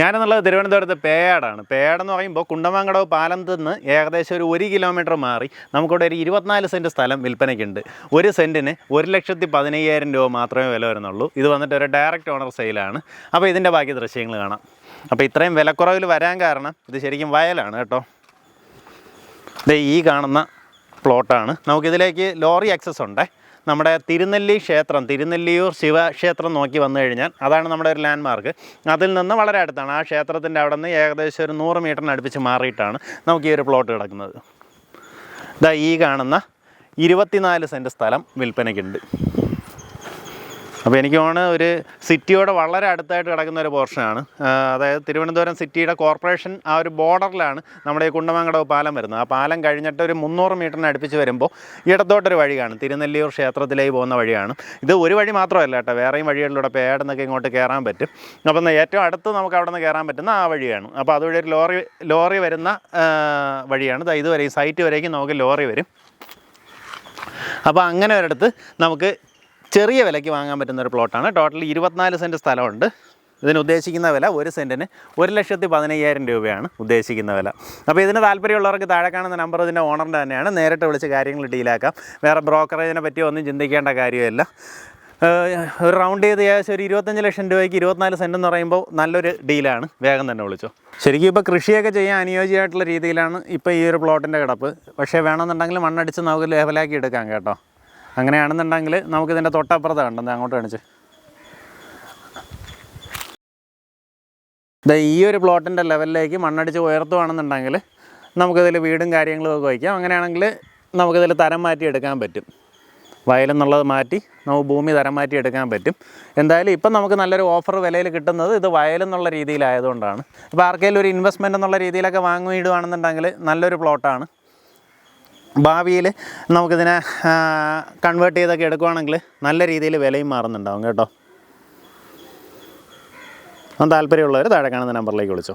ഞാനെന്നുള്ളത് തിരുവനന്തപുരത്ത് പേയാടാണ്. പേയാടെന്ന് പറയുമ്പോൾ കുണ്ടമാങ്കടവ് പാലം നിന്ന് ഏകദേശം ഒരു ഒരു കിലോമീറ്റർ മാറി നമുക്കിവിടെ ഒരു ഇരുപത്തിനാല് സെന്റ് സ്ഥലം വിൽപ്പനയ്ക്കുണ്ട്. ഒരു സെന്റിന് ഒരു ലക്ഷത്തി പതിനയ്യായിരം രൂപ മാത്രമേ വില വരുന്നുള്ളൂ. ഇത് വന്നിട്ട് ഒരു ഡയറക്റ്റ് ഓണർ സെയിലാണ് അപ്പോൾ ഇതിന്റെ ബാക്കി ദൃശ്യങ്ങൾ കാണാം. അപ്പോൾ ഇത്രയും വിലക്കുറവിൽ വരാൻ കാരണം ഇത് ശരിക്കും വയലാണ് കേട്ടോ. ഈ കാണുന്ന പ്ലോട്ടാണ് നമുക്കിതിലേക്ക് ലോറി ആക്സസ് ഉണ്ടേ. നമ്മുടെ തിരുനെല്ലി ക്ഷേത്രം തിരുനെല്ലിയൂർ ശിവക്ഷേത്രം നോക്കി വന്നു കഴിഞ്ഞാൽ അതാണ് നമ്മുടെ ഒരു ലാൻഡ്മാർക്ക് അതിൽ നിന്ന് വളരെ അടുത്താണ്. ആ ക്ഷേത്രത്തിന്റെ അവിടെ നിന്ന് ഏകദേശം ഒരു നൂറ് മീറ്ററിന് അടുപ്പിച്ച് മാറിയിട്ടാണ് നമുക്ക് ഈ ഒരു പ്ലോട്ട് കിടക്കുന്നത്. ഇതാ ഈ കാണുന്ന ഇരുപത്തിനാല് സെന്റ് സ്ഥലം വിൽപ്പനയ്ക്കുണ്ട്. അപ്പോൾ എനിക്ക് തോന്നുന്നത് ഒരു സിറ്റിയോട് വളരെ അടുത്തായിട്ട് കിടക്കുന്ന ഒരു പോർഷനാണ് അതായത് തിരുവനന്തപുരം സിറ്റിയുടെ കോർപ്പറേഷൻ ആ ഒരു ബോർഡറിലാണ് നമ്മുടെ ഈ കുണ്ടമങ്കടവ് പാലം വരുന്നത്. ആ പാലം കഴിഞ്ഞിട്ട് ഒരു മുന്നൂറ് മീറ്ററിന് അടുപ്പിച്ച് വരുമ്പോൾ ഇടത്തോട്ടൊരു വഴിയാണ് തിരുനെല്ലിയൂർ ക്ഷേത്രത്തിലേക്ക് പോകുന്ന വഴിയാണ് ഇത് ഒരു വഴി മാത്രമല്ല കേട്ടോ വേറെയും വഴികളിലൂടെ പേടുന്നൊക്കെ ഇങ്ങോട്ട് കയറാൻ പറ്റും. അപ്പം ഏറ്റവും അടുത്ത് നമുക്ക് അവിടെ നിന്ന് കയറാൻ പറ്റുന്ന ആ വഴിയാണ് അപ്പോൾ അതുവഴി ഒരു ലോറി ലോറി വരുന്ന വഴിയാണ്. ഇതുവരെ ഈ സൈറ്റ് വരേക്കും നമുക്ക് ലോറി വരും. അപ്പോൾ അങ്ങനെ ഒരിടത്ത് നമുക്ക് ചെറിയ വിലയ്ക്ക് വാങ്ങാൻ പറ്റുന്ന ഒരു പ്ലോട്ടാണ് ടോട്ടൽ ഇരുപത്തിനാല് സെന്റ് സ്ഥലമുണ്ട്. ഇതിന് ഉദ്ദേശിക്കുന്ന വില ഒരു സെന്റിന് ഒരു ലക്ഷത്തി പതിനയ്യായിരം രൂപയാണ് ഉദ്ദേശിക്കുന്ന വില. അപ്പോൾ ഇതിന് താല്പര്യമുള്ളവർക്ക് താഴെ കാണുന്ന നമ്പർ ഇതിന്റെ ഓണറിന്റെ തന്നെയാണ്. നേരിട്ട് വിളിച്ച് കാര്യങ്ങൾ ഡീലാക്കാം വേറെ ബ്രോക്കറേജിനെ പറ്റി ഒന്നും ചിന്തിക്കേണ്ട കാര്യമില്ല. ഒരു റൗണ്ട് ചെയ്ത് ഏകദേശം ഒരു ഇരുപത്തഞ്ച് ലക്ഷം രൂപയ്ക്ക് ഇരുപത്തിനാല് സെന്റ് എന്ന് പറയുമ്പോൾ നല്ലൊരു ഡീലാണ് വേഗം തന്നെ വിളിച്ചോ. ശരിക്കും ഇപ്പോൾ കൃഷിയൊക്കെ ചെയ്യാൻ അനുയോജ്യമായിട്ടുള്ള രീതിയിലാണ് ഇപ്പോൾ ഈ ഒരു പ്ലോട്ടിന്റെ കിടപ്പ്. പക്ഷേ വേണമെന്നുണ്ടെങ്കിൽ മണ്ണടിച്ച് നമുക്ക് ലെവലാക്കി എടുക്കാം കേട്ടോ. അങ്ങനെയാണെന്നുണ്ടെങ്കിൽ നമുക്കിതിന്റെ തൊട്ടപ്പുറത്ത് കണ്ടെന്ന് അങ്ങോട്ട് കാണിച്ച്. ഈ ഒരു പ്ലോട്ടിന്റെ ലെവലിലേക്ക് മണ്ണടിച്ച് ഉയർത്തുവാണെന്നുണ്ടെങ്കിൽ നമുക്കിതിൽ വീടും കാര്യങ്ങളും ഒക്കെ വയ്ക്കാം. അങ്ങനെയാണെങ്കിൽ നമുക്കിതിൽ തരം മാറ്റി എടുക്കാൻ പറ്റും. വയലെന്നുള്ളത് മാറ്റി നമുക്ക് ഭൂമി തരം മാറ്റി എടുക്കാൻ പറ്റും. എന്തായാലും ഇപ്പം നമുക്ക് നല്ലൊരു ഓഫർ വിലയിൽ കിട്ടുന്നത് ഇത് വയലെന്നുള്ള രീതിയിലായതുകൊണ്ടാണ്. ഇപ്പോൾ ആർക്കെങ്കിലും ഒരു ഇൻവെസ്റ്റ്മെന്റ് എന്നുള്ള രീതിയിലൊക്കെ വാങ്ങിയിടുകയാണെന്നുണ്ടെങ്കിൽ നല്ലൊരു പ്ലോട്ടാണ് ഭാവിയിൽ നമുക്കിതിനെ കൺവേർട്ട് ചെയ്തൊക്കെ എടുക്കുവാണെങ്കിൽ നല്ല രീതിയിൽ വിലയും മാറുന്നുണ്ടാവും കേട്ടോ. താല്പര്യമുള്ളവർ താഴെ കാണുന്ന നമ്പറിലേക്ക് വിളിച്ചോ.